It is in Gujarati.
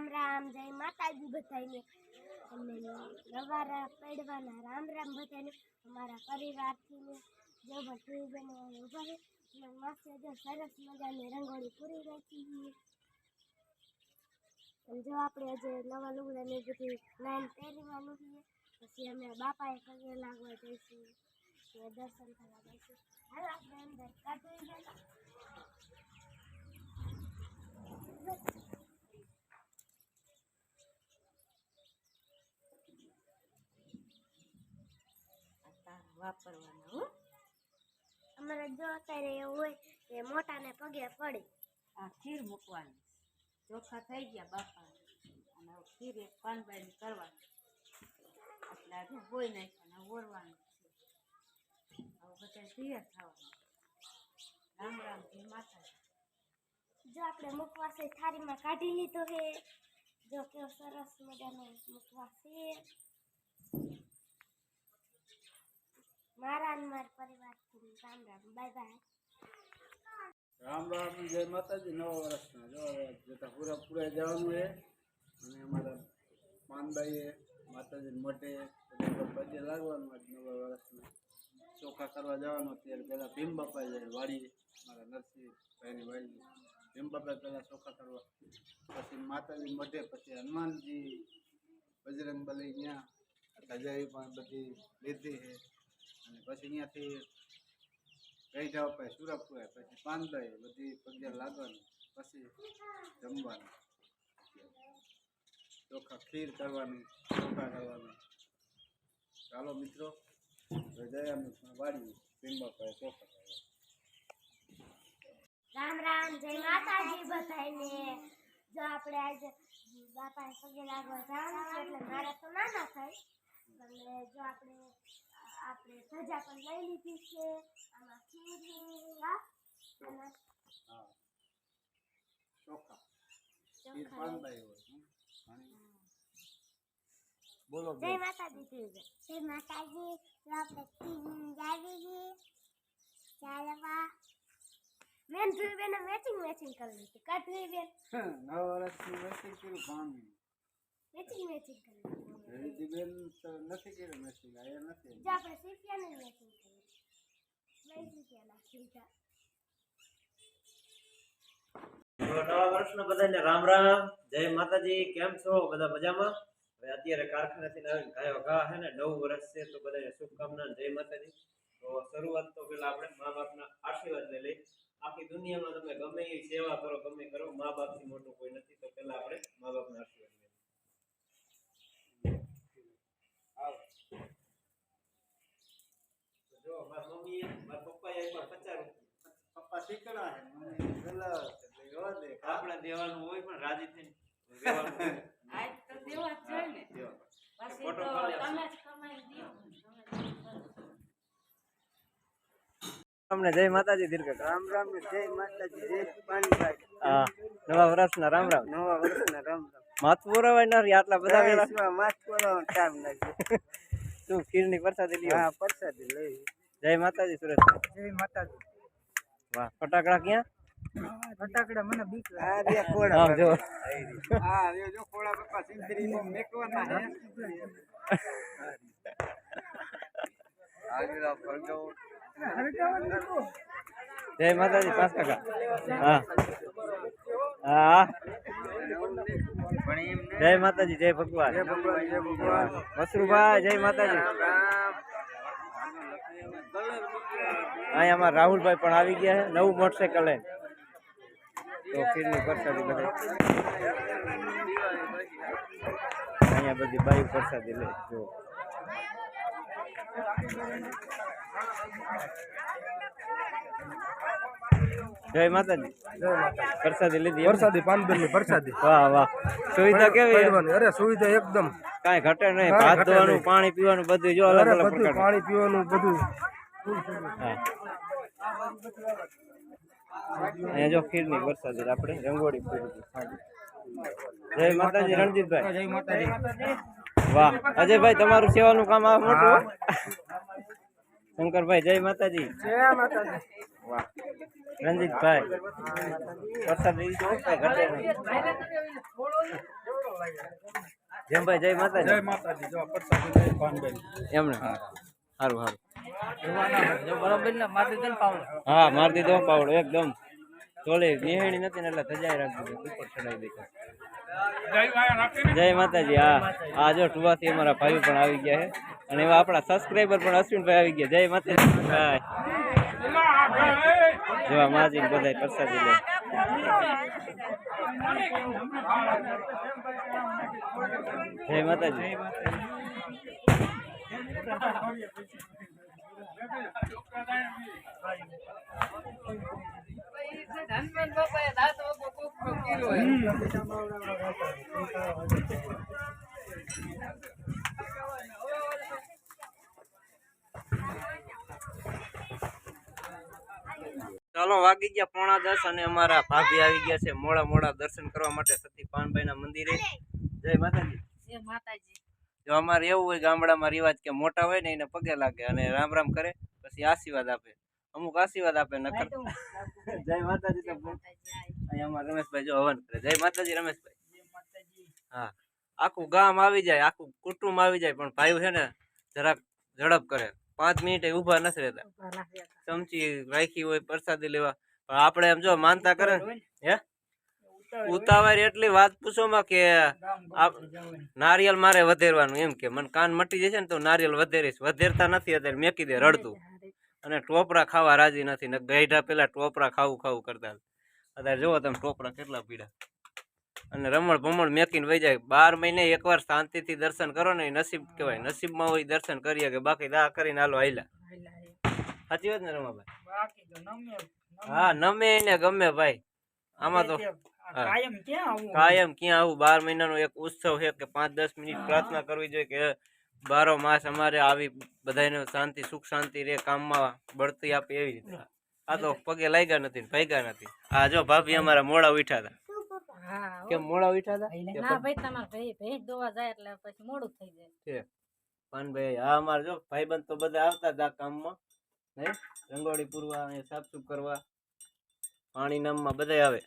રામ રામ, જય માતાજી બધાને. અને નવારા પડવાના રામ રામ બધાને. અમારા પરિવારથી ને જો બધું બને ઊભા રહે અને મસ્ત જો સરસ મજાની રંગોળી પૂરી રાખી અને જો આપણે આજે નવા લુગડાને બધી લાઈન પહેરવાનું છે, પછી અમે બાપાએ પગે લાગવા જઈશું. દર્શન કરવા જઈશું. હાલો, આપણે અંદર કાઢી ગયા વાપરવાના હો. અમારે જો અત્યારે એવું હોય કે મોટાને પગે પડે. આ ખીર મૂકવાની. ચોખા થઈ ગયા બાપા અને ખીર એક પાનભાઈ કરવાની. એટલે આજે નહીં નાખવાના ઓરવાનું છે. હવે બધા તૈયાર થવાનું. રામ રામ જય માતા જો આપણે મુખવાસ એ થાળીમાં કાઢી લીધો હે જો કેવો સરસ મજાનો મુકવાસ છે. મારા અને મારા પરિવારથી રામ રામ, બાય બાય. રામ રામ, જય માતાજી, નવા વર્ષના. જો હવે જતા પૂરા પૂરા જવાનું છે. અને અમારા માનભાઈએ માતાજી મોટે બધા પગે લાગવાનું આજ નવા વર્ષના. ચોખા કરવા જવાનું ત્યારે પહેલાં ભીમ બાપા જાય વાડીએ મારા નરસિંહભાઈની વાડી ભીમ બાપા પહેલાં ચોખા કરવા. પછી માતાજી મોઢે, પછી હનુમાનજી બજરંગ બલી ત્યાં ધજાઈ પણ બધી લીધી છે. અને પછી અહીંયાથી ગઈ જાવ પછી સુરપુરા પછી પાંદડાઈ બધી પગે લાગવાનું, પછી જમવાનું. ચોખા ખીર કરવાની, ચોખા કરવાની ચાલો મિત્રો મિત્રમાં વાળી પીંબા પાસે ચોખા કરવા રામ રામ, જય માતાજી બધાને જો આપણે આજે બાપાએ પગે લાગવા જવાનું છે, એટલે મારા તો ના થાય. અને જો આપણે આપણે સજા પણ લઈ લીધી છે. આમાં ખીર અને ચોખા. બોલો જય. માતાજી જય માતાજી. જો આપણે જાવી ચાલવા. મેન જોઈ મેચિંગ મેચિંગ કરી લીધું કાટ જોઈ બેન? નવા વર્ષની મેસેજ કર્યું મેચિંગ મેચિંગ કરી રીતિબેન તો નથી કર્યું મેસેજ આયા નથી. જા આપણે સીપિયાને મેચિંગ કર્યું સીધા તો નવા વર્ષના બધાને રામ રામ. જય માતાજી કેમ છો? બધા મજામાં? હવે અત્યારે કારખાનાથી આવીને ગાયો ઘા છે ને નવ વર્ષ છે તો બધાને શુભકામના જય માતાજી. તો શરૂઆત તો પેલા આપણે મા બાપના આશીર્વાદ લઈ. લઈ આખી દુનિયામાં તમે ગમે એ સેવા કરો ગમે કરો મા બાપથી મોટું કોઈ નથી તો પેલા આપણે મા બાપના આશીર્વાદ લઈએ તો જો મારા મમ્મીએ મારા પપ્પાએ એકવાર પચાસ પપ્પા શીખડા છે મને પેલા એટલે એવા દે. આપણે દેવાનું હોય પણ રાજી થઈને. દેવાનું હોય. આજ તો દેવા જ જોઈએ ને. દેવાનું. પછી ફોટો તો પાડી તમે જ કમાઈ દ્યો અમને જય માતાજી દીર્ઘ. રામ રામ ને જય માતાજી જય પાણીભાઈ હા. નવા વર્ષના રામ રામ. નવા વર્ષના રામ રામ. માથું પુરાવાય ના રહ્યા આટલા બધા વેલા રામ માસ કોલાવાનો ટાઈમ લાગ્યો તું ખીરની પ્રસાદી લ્યો? હા પ્રસાદી લઈ. જય માતાજી સુરેશ જય માતાજી. વાહ. ફટાકડા ક્યાં? ફટાકડા મને બીક લાગે. આ આમ જો. હા જો કોડા પપ્પા સિંદરી નો મેકવાના હે. આગળ ફળગો જય માતાજી પાસ કાકા હા. હા. જય માતાજી જય ભગવાન. જય ભગવાન જય ભગવાન. મસરૂભાઈ જય માતાજી. અહીંયા અમારા રાહુલભાઈ પણ આવી ગયા છે નવું મોટરસાઇકલ લઈને. તો ખીરની પ્રસાદી બધા. અહીંયા બધી બાઈક પ્રસાદી લે જો. જય માતાજી. પ્રસાદી લીધી પ્રસાદી ને? વરસાદી. પ્રસાદી વાહ વાહ. સુવિધા કેવી અરે સુવિધા એકદમ. કાંઈ ઘટે નહીં. ભાત ધોવાનું પાણી પીવાનું બધું જો અલગ અલગ પાણી પીવાનું બધું. હા. અહીંયા જો ખીરની વરસાદ આપણે રંગોળી પૂરી જય માતાજી રણજીતભાઈ. જય માતાજી. વાહ અજયભાઈ તમારું સેવાનું કામ આ મોટું શંકરભાઈ જય માતાજી. જય માતાજી. વાહ. રણજીતભાઈ વરસાદ ઘટે જેમભાઈ જય માતાજી. જય માતાજી. જો પ્રસાદી એમને? સારું સારું હા મારી દીધો પાવડો, એકદમ. ચોલે નિહેણી નથી ને એટલે સજાઈ રાખી દીધો ઉપર ચડાવી દીધો જય માતાજી, હા. આ જો ટુવાથી અમારા ભાઈ પણ આવી ગયા છે. અને એવા આપણા સબસ્ક્રાઈબર પણ અશ્વિનભાઈ આવી ગયા. જય માતાજી ભાઈ જેવા માજી બધા પ્રસાદી લે. જય માતાજી. ચાલો, વાગી ગયા પોણા દસ અને અમારા ભાભી આવી ગયા છે મોડા મોડા દર્શન કરવા માટે સતી પાનભાઈ ના મંદિરે. જય માતાજી. જય માતાજી. જો અમારે એવું હોય ગામડામાં રિવાજ કે મોટા હોય ને એને પગે લાગે અને રામ રામ કરે પછી આશીર્વાદ આપે. અમુક આશીર્વાદ આપે નકર જય માતાજી. અહીંયા અમારા રમેશભાઈ જો હવન કરે. જય માતાજી રમેશભાઈ. હા. આખું ગામ આવી જાય આખું કુટુંબ આવી જાય પણ ભાઈ છે ને જરાક ઝડપ કરે. પાંચ મિનિટે ઊભા નથી રહેતા. ચમચી રાખી હોય પ્રસાદી લેવા. પણ આપણે એમ જો માનતા કરે ને. હે? ઉતાવળ એટલી વાત પૂછોમાં કે આપ નારિયેલ મારે વધેરવાનું એમ કે. મને કાન મટી જશે ને તો નારિયેલ વધેરીશ. વધેરતા નથી અત્યારે. મેકી દે રડતું. અને ટોપરા ખાવા રાજી નથી. ને ગઈઢા પેલા ટોપરા ખાવું ખાવું કરતા અત્યારે જુઓ તમે ટોપરા કેટલા પીડા. અને રમણ ભમણ મેકીને વહી જાય. બાર મહિને એકવાર શાંતિથી દર્શન કરો ને નસીબ કહેવાય. નસીબમાં હોય દર્શન કરીએ કે બાકી દા કરીને હાલો આયલા સાચી વાત ને રમાભાઈ? હા નમે ને ગમે ભાઈ. આમાં તો હા. કાયમ ક્યાં આવું બાર મહિનાનો એક ઉત્સવ છે કે પાંચ દસ મિનિટ પ્રાર્થના કરવી જોઈએ કે બારો માસ અમારે આવી બધાને શાંતિ સુખ શાંતિ રે કામમાં બળતી આપે એવી રીતે. આ તો પગે લાગ્યા નથી ભાગ્યા નથી. આ જો ભાભી અમારા મોડા ઉઠ્યા હતા કેમ મોડા ઉઠ્યા હતા ના ભાઈ તમાર ભાઈ ભેંસ દોવા જાય એટલે પછી મોડું થઈ જાય. પાનભાઈ હા અમારે જો ભાઈબંધ તો બધા આવતા હતા આ કામમાં રંગોળી પૂરવા સાફ સુફ કરવા પાણી નામમાં બધા આવે.